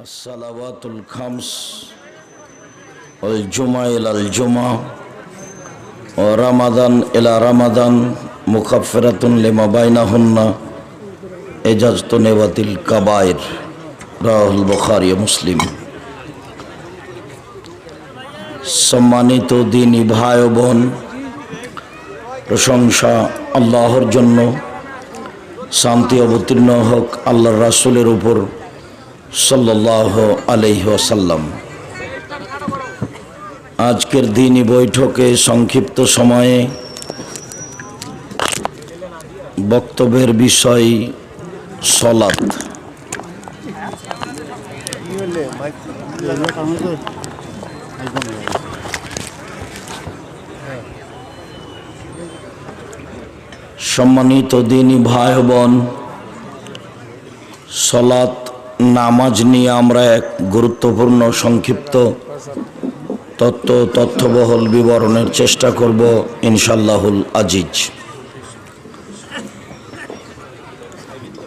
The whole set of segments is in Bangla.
الصلوات الخمس والجمعة إلى الجمعة ورمضان إلى رمضان مكفرة لما بينهن إجازة نبات الكبائر রাহুল البخاري মুসলিম সম্মানিত দিনী ভাই ও বোন প্রশংসা আল্লাহর জন্য শান্তি অবতীর্ণ হোক আল্লাহর রাসূলের উপর সাল্লাহ আলহি ওয়াসাল্লাম। আজকের দিনই বৈঠকে সংক্ষিপ্ত সময়ে বক্তব্যের বিষয় সলাৎ। সম্মানিত দিনী ভাই বোন, সলাৎ নামাজ নিয়ে আমরা এক গুরুত্বপূর্ণ সংক্ষিপ্ত তত্ত্ব, তথ্যবহল বিবরণের চেষ্টা করব ইনশাল্লাহুল আজিজ।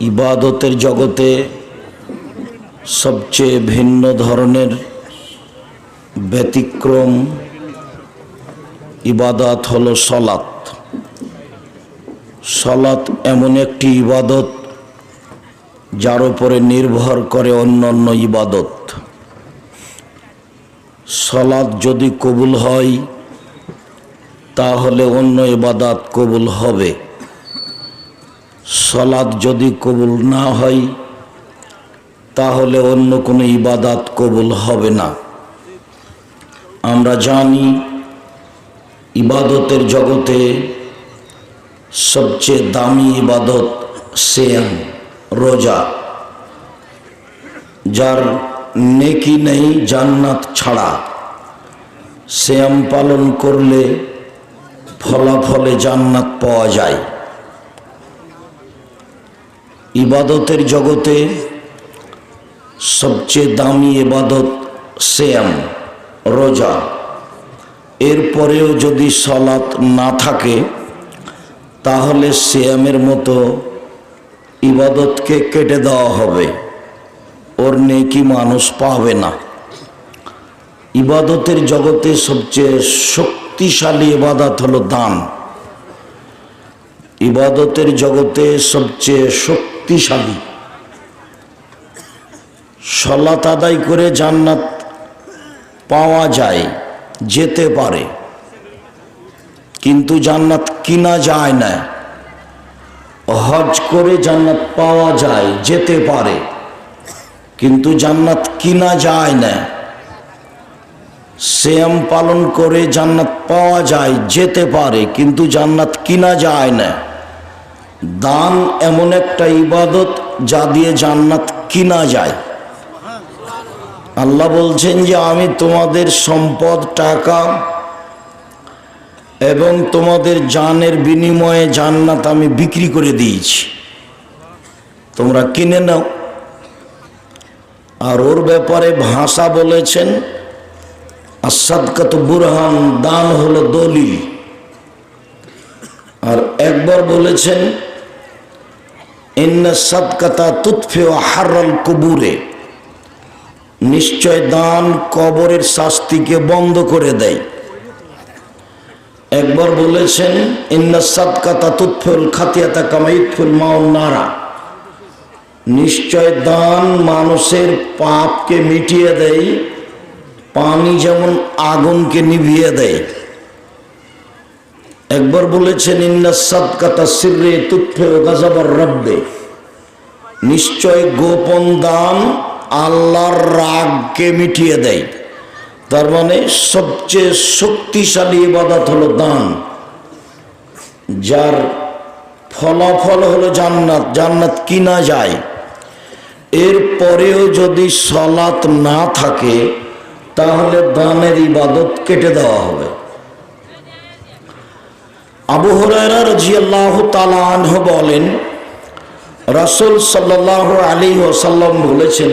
ইবাদতের জগতে সবচেয়ে ভিন্ন ধরনের ব্যতিক্রম ইবাদত হলো সলাৎ। সলাৎ এমন একটি ইবাদত যার উপরে নির্ভর করে অন্যান্য ইবাদত। সলাদ যদি কবুল হয়, তাহলে অন্য ইবাদাত কবুল হবে। সলাদ যদি কবুল না হয়, তাহলে অন্য কোনো ইবাদাত কবুল হবে না। আমরা জানি, ইবাদতের জগতে সবচেয়ে দামি ইবাদত সেয়াম। রোজা। যার নেকি নেই জান্নাত ছাড়া। শ্যাম পালন করলে ফলাফলে জান্নাত পাওয়া যায়। ইবাদতের জগতে সবচেয়ে দামি ইবাদত শ্যাম রোজা। এরপরেও যদি সলাৎ না থাকে, তাহলে শ্যামের মতো ইবাদতকে কেটে দেওয়া হবে। ওর নেকি মানুষ পাবে না। ইবাদতের জগতে সবচেয়ে শক্তিশালী ইবাদত হলো দান। ইবাদতের জগতে সবচেয়ে শক্তিশালী। সলাত আদায় করে জান্নাত পাওয়া যায়, যেতে পারে। কিন্তু জান্নাত কিনা যায় না। হজ করে জান্নাত পাওয়া যায়, যেতে পারে। কিন্তু জান্নাত কিনা যায় না। শ্যাম পালন করে জান্নাত পাওয়া যায়, যেতে পারে, কিন্তু জান্নাত কিনা যায় না। দান এমন একটা ইবাদত যা দিয়ে জান্নাত কিনা যায়। আল্লাহ বলছেন যে, আমি তোমাদের সম্পদ, টাকা এবং তোমাদের জানের বিনিময়ে জান্নাত আমি বিক্রি করে দিয়েছি। তোমরা কিনে নাও। আর ওর ব্যাপারে ভাষা বলেছেন আসাদকাত বুরহান, দান হলো দলিল। আর একবার বলেছেন, ইন্না সাদকাতা তুৎফে হারাল কবুরে। নিশ্চয় দান কবরের শাস্তিকে বন্ধ করে দেয়। একবার বলেছেন, ইন্না সাদকাতা তুৎফুল খাতিয়াতা কামাইতফুল মাউন নারা। নিশ্চয় দান মানুষের পাপকে মিটিয়ে দেয়, পানি যেমন আগুনকে নিভিয়ে দেয়। একবার বলেছেন, ইন্না সাদকাতা সিররে তুৎফে ও গাজাবার রব্বে। নিশ্চয় গোপন দান আল্লাহর রাগকে মিটিয়ে দেয়। তার মানে সবচেয়ে শক্তিশালী ইবাদত হলো দান। যার ফলাফল হলো জান্নাত জান্নাত কিনা যায়। এর পরেও যদি সলাত না থাকে, তাহলে দানের ইবাদত কেটে দেওয়া হবে। আবু হরাইরা রাজিয়াল্লাহ তালা আনহ বলেন, রাসূল সাল্লাল্লাহু আলাইহি ওয়াসাল্লাম বলেছেন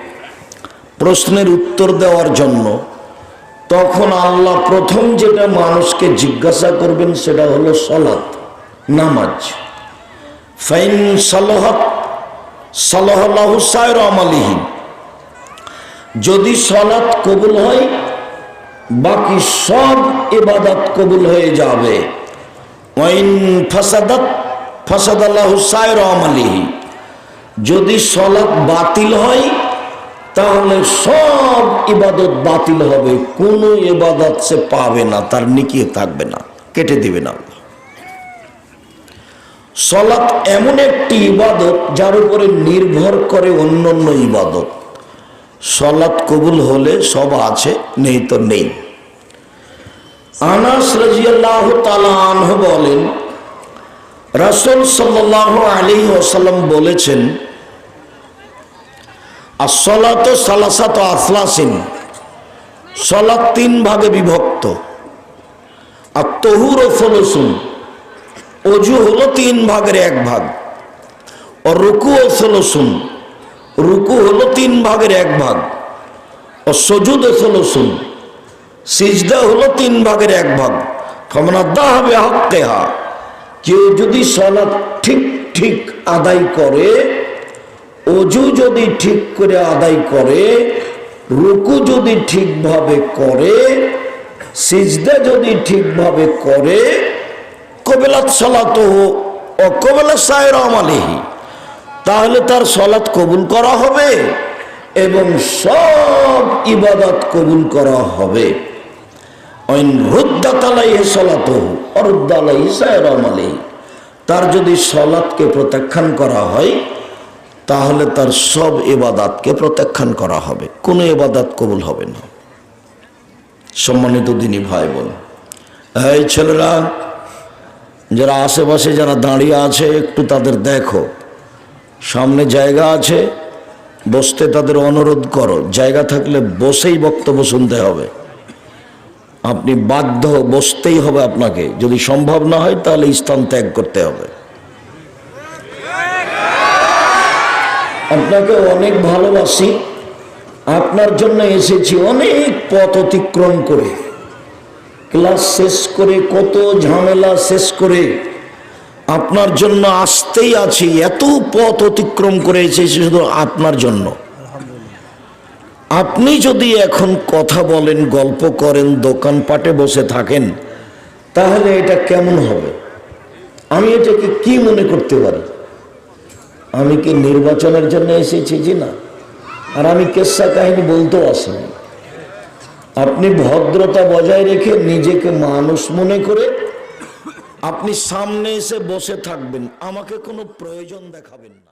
প্রশ্নের উত্তর দেওয়ার জন্য, তখন আল্লাহ প্রথম যেটা মানুষকে জিজ্ঞাসা করবেন সেটা হলো সলাৎ নামাজ। ফাইন সালহত সালহ্লাহ সায়র যদি সলাৎ কবুল হয়, বাকি সব ইবাদত কবুল হয়ে যাবে। ওয়াইন ফাসাদাত, ফাসাদাল্লাহ সায়র আমালিহি। যদি সলাৎ বাতিল হয় তাহলে সব ইবাদত বাতিল হবে, কোনো ইবাদত সে পাবে না, তার নিকিয়ে থাকবে না, কেটে দিবে না। সলাৎ এমন একটি ইবাদত যার উপরে নির্ভর করে অন্য অন্য ইবাদত। সলাৎ কবুল হলে সব আছে, নেই তো নেই। আনাস রাজিয়াল্লাহ তালাহ বলেন, রাসুল সাল্লাহ আলী ওসাল্লাম বলেছেন আর সলাত সালাসাত আফলাসিন সলাৎ তিন ভাগে বিভক্ত। আর তহুর ও ফলসুন অজু হলো তিন ভাগের এক ভাগ। ও রুকু ও ফলসুন রুকু হলো তিন ভাগের এক ভাগ। ও সজুদ ও ফলসুন সিজদা হলো তিন ভাগের এক ভাগ। ফমনাদ্দা হবে হকেহা কেউ যদি সলাৎ ঠিক ঠিক আদায় করে অজু যদি ঠিক করে আদায় করে, রুকু যদি ঠিকভাবে করে, সিজদা যদি ঠিকভাবে করে, কবেলাত সলাত ও কবেলা সায়ের আমালিহি, তাহলে তার সলাৎ কবুল করা হবে এবং সব ইবাদত কবুল করা হবে। তার যদি সলাৎকে প্রত্যাখ্যান করা হয় তাহলে তার সব এবাদাতকে প্রত্যাখ্যান করা হবে। কোনো এবাদাত কবুল হবে না। সম্মানিত দিনই ভাই বোন এই ছেলেরা যারা আশেপাশে যারা দাঁড়িয়ে আছে, একটু তাদের দেখো। সামনে জায়গা আছে, বসতে তাদের অনুরোধ করো। জায়গা থাকলে বসেই বক্তব্য শুনতে হবে। আপনি বাধ্য বসতেই হবে আপনাকে। যদি সম্ভব না হয়, তাহলে স্থান ত্যাগ করতে হবে। আপনাকে অনেক ভালোবাসি। আপনার জন্য এসেছি অনেক পথ অতিক্রম করে। ক্লাস শেষ করে, কত ঝামেলা শেষ করে, আপনার জন্য আসতেই আছি। এত পথ অতিক্রম করে এসেছি শুধু আপনার জন্য। আপনি যদি এখন কথা বলেন, গল্প করেন, দোকানপাটে বসে থাকেন, তাহলে এটা কেমন হবে? আমি এটাকে কি মনে করতে পারি? আমি কি নির্বাচনের জন্য এসেছি জি না? আর আমি কেসা কাহিনী বলতেও আসিনি। আপনি ভদ্রতা বজায় রেখে নিজেকে মানুষ মনে করে আপনি সামনে এসে বসে থাকবেন, আমাকে কোনো প্রয়োজন দেখাবেন না।